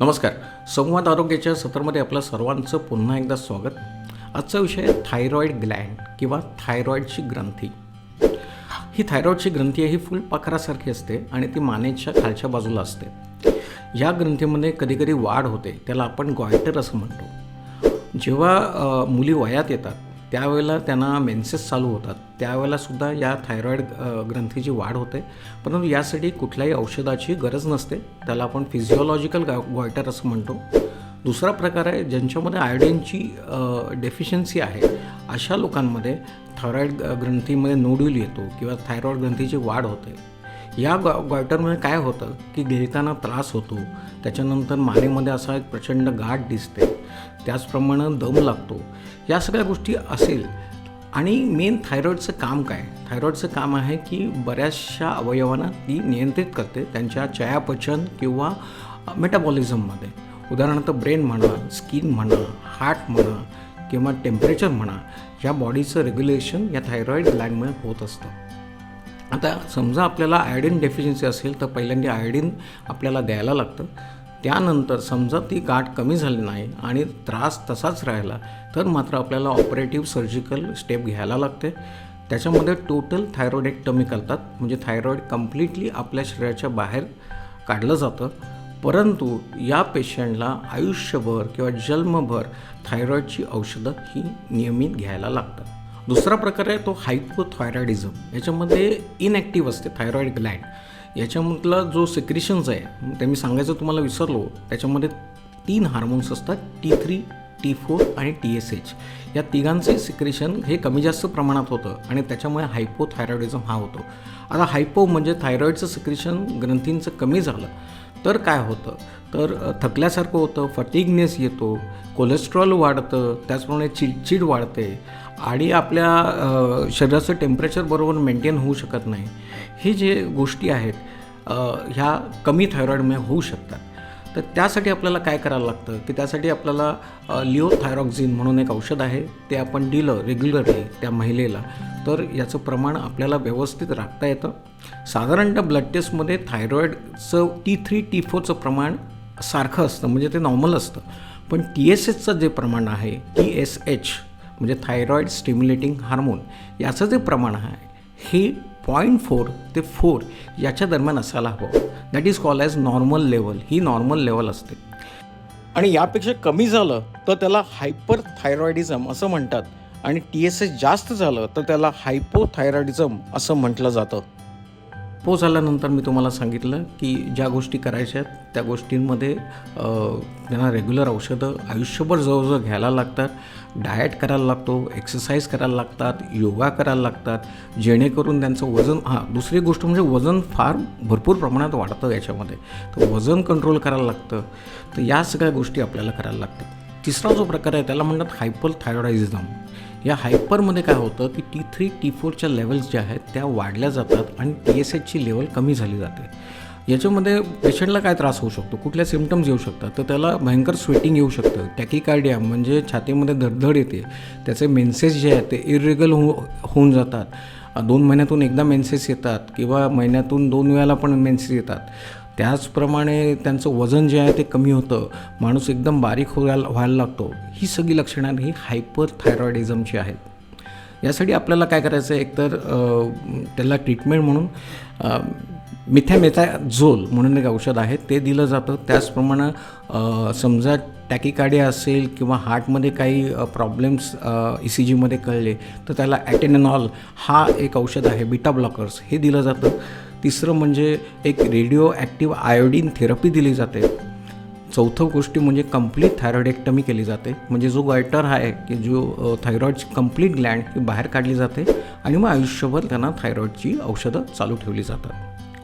नमस्कार. संवाद आरोग्याच्या सत्रामध्ये आपलं सर्वांचं पुन्हा एकदा स्वागत. आजचा विषय आहे थायरॉईड ग्लँड किंवा थायरॉईडची ग्रंथी. ही थायरॉईडची ग्रंथी आहे ही फुलपाखरासारखी असते आणि ती मानेच्या खालच्या बाजूला असते. या ग्रंथीमध्ये कधीकधी वाढ होते त्याला आपण गॉयटर असं म्हणतो. जेव्हा मुली वयात येतात त्यावेळेला त्यांना मेन्सेस चालू होतात. त्यावेळेलासुद्धा या थायरॉईड ग्रंथीची वाढ होते. परंतु यासाठी कुठल्याही औषधाची गरज नसते. त्याला आपण फिजिओलॉजिकल गा गॉयटर असं म्हणतो. दुसरा प्रकार आहे ज्यांच्यामध्ये आयोडीनची डेफिशियन्सी आहे अशा लोकांमध्ये थायरॉईड ग्रंथीमध्ये नोड्यूल येतो किंवा थायरॉईड ग्रंथीची वाढ होते. या गॉ गॉयटरमध्ये काय होतं की गिळताना त्रास होतो. त्याच्यानंतर मानेमध्ये असा एक प्रचंड गाठ दिसते. त्याचप्रमाणे दम लागतो. या सगळ्या गोष्टी असेल आणि मेन थायरॉईडचं काम काय? थायरॉईडचं काम आहे की बऱ्याचशा अवयवांना ती नियंत्रित करते. त्यांच्या चयापचन किंवा मेटाबॉलिझममध्ये. उदाहरणार्थ ब्रेन म्हणा स्किन म्हणा हार्ट म्हणा किंवा टेम्परेचर म्हणा या बॉडीचं रेग्युलेशन या थायरॉईड ग्लँडमुळे होत असतं. आता समजा आपल्याला आयडिन डेफिशियन्सी असेल तर पहिल्यांदा आयडिन आपल्याला द्यायला लागतं. त्यानंतर समजा ती गाठ कमी झाली नाही आणि त्रास तसाच राहिला तर मात्र आपल्याला ऑपरेटिव्ह सर्जिकल स्टेप घ्यायला लागते. त्याच्यामध्ये टोटल थायरॉइडेक्टमी करतात म्हणजे थायरॉईड कम्प्लिटली आपल्या शरीराच्या बाहेर काढलं जातं. परंतु या पेशंटला आयुष्यभर किंवा जन्मभर थायरॉईडची औषधं ही नियमित घ्यायला लागतात. दुसरा प्रकार आहे तो हायपोथायरॉइडिझम याच्यामध्ये इनॲक्टिव्ह असते थायरॉईड ग्लँड याच्यामधला जो सिक्रिशन्स आहे ते मी सांगायचं तुम्हाला विसरलो त्याच्यामध्ये तीन हार्मोन्स असतात टी थ्री टी फोर आणि टी एस एच या तिघांचे सिक्रेशन हे कमी जास्त प्रमाणात होतं आणि त्याच्यामुळे हायपोथायरॉइडिझम हा होतो. आता हायपो म्हणजे थायरॉईडचं सिक्रेशन ग्रंथींचं कमी झालं तर काय होतं? तर थकल्यासारखं होतं फटिगनेस येतो कोलेस्ट्रॉल वाढतं त्याचप्रमाणे चिडचिड वाढते आणि आपल्या शरीराचं टेम्परेचर बरोबर मेंटेन होऊ शकत नाही. हे जे गोष्टी आहेत ह्या कमी थायरॉईडमुळे होऊ शकतात. तर त्यासाठी आपल्याला काय करायला लागतं? की त्यासाठी आपल्याला लिओथायरॉक्झिन म्हणून एक औषध आहे ते आपण दिलं रेग्युलरली त्या महिलेला तर याचं प्रमाण आपल्याला व्यवस्थित राखता येतं. साधारणतः ब्लड टेस्टमध्ये थायरॉईडचं टी थ्री टी फोरचं प्रमाण सारखं असतं म्हणजे ते नॉर्मल असतं. पण टी एस एचचं जे प्रमाण आहे टी एस एच म्हणजे थायरॉईड स्टिम्युलेटिंग हार्मोन याचं जे प्रमाण आहे हे पॉईंट फोर ते फोर याच्या दरम्यान असायला हवं. That is call as normal level he normal level असते. आणि यापेक्षा कमी झालं तर त्याला हायपर थायरॉइडिझम असं म्हणतात. आणि टी एस एस जास्त झालं तर त्याला हायपोथायरॉइडिझम असं म्हटलं जातं. पो झाल्यानंतर मी तुम्हाला सांगितलं की ज्या गोष्टी करायच्या आहेत त्या गोष्टींमध्ये त्यांना रेग्युलर औषधं आयुष्यभर जवळजवळ घ्यायला लागतात. डाएट करायला लागतो एक्सरसाइज करायला लागतात योगा करायला लागतात. जेणेकरून त्यांचं वजन हां दुसरी गोष्ट म्हणजे वजन फार भरपूर प्रमाणात वाढतं याच्यामध्ये. तर वजन कंट्रोल करायला लागतं. तर या सगळ्या गोष्टी आपल्याला करायला लागतात. तिसरा जो प्रकार आहे त्याला म्हणतात हायपर थायरॉइडिझम या हायपरमध्ये काय होतं की टी थ्री टी फोरच्या लेवल्स ज्या आहेत त्या वाढल्या जातात आणि टी एस एचची लेवल कमी झाली जाते. याच्यामध्ये पेशंटला काय त्रास होऊ शकतो? कुठल्या सिमटम्स येऊ शकतात? तर त्याला भयंकर स्वेटिंग येऊ शकतं. टॅकिकार्डिया म्हणजे छातीमध्ये धडधड येते. त्याचे मेन्सेस जे आहेत ते इरेगल हो होऊन जातात. दोन महिन्यातून एकदा मेन्सेस येतात किंवा महिन्यातून दोन वेळाला पण मेन्सेस येतात. त्याचप्रमाणे त्यांचं वजन जे आहे ते कमी होतं. माणूस एकदम बारीक व्हायला व्हायला लागतो. ही सगळी लक्षणं ही हायपर थायरॉइडिझमची आहेत. यासाठी आपल्याला काय करायचं आहे? एकतर त्याला ट्रीटमेंट म्हणून मिथ्यामेथा मिथॅमेथॅझोल म्हणून एक औषध आहे. ते दिलं जातं. त्याचप्रमाणे समजा टॅकिकार्डिया असेल किंवा हार्टमध्ये काही प्रॉब्लेम्स ई सी जीमध्ये कळले तर त्याला ॲटेनॉल हा एक औषध आहे. Beta blockers. हे दिलं जातं. तिसरं म्हणजे एक रेडिओ ॲक्टिव्ह आयोडीन थेरपी दिली जाते. चौथं गोष्टी म्हणजे कंप्लीट थायरॉइडेक्टमी केली जाते. म्हणजे जो गॉयटर आहे की जो थायरॉईडची कंप्लीट ग्लँड ही बाहेर काढली जाते आणि मग आयुष्यभर त्यांना थायरॉईडची औषधं चालू ठेवली जातात.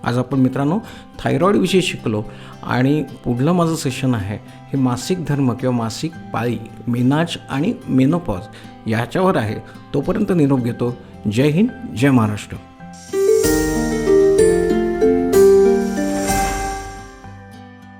आज आपण मित्रांनो थायरॉईडविषयी शिकलो आणि पुढलं माझं सेशन आहे हे मासिक धर्म किंवा मासिक पाळी मेनाज आणि मेनोपॉज याच्यावर आहे. तोपर्यंत निरोप घेतो. जय हिंद जय महाराष्ट्र.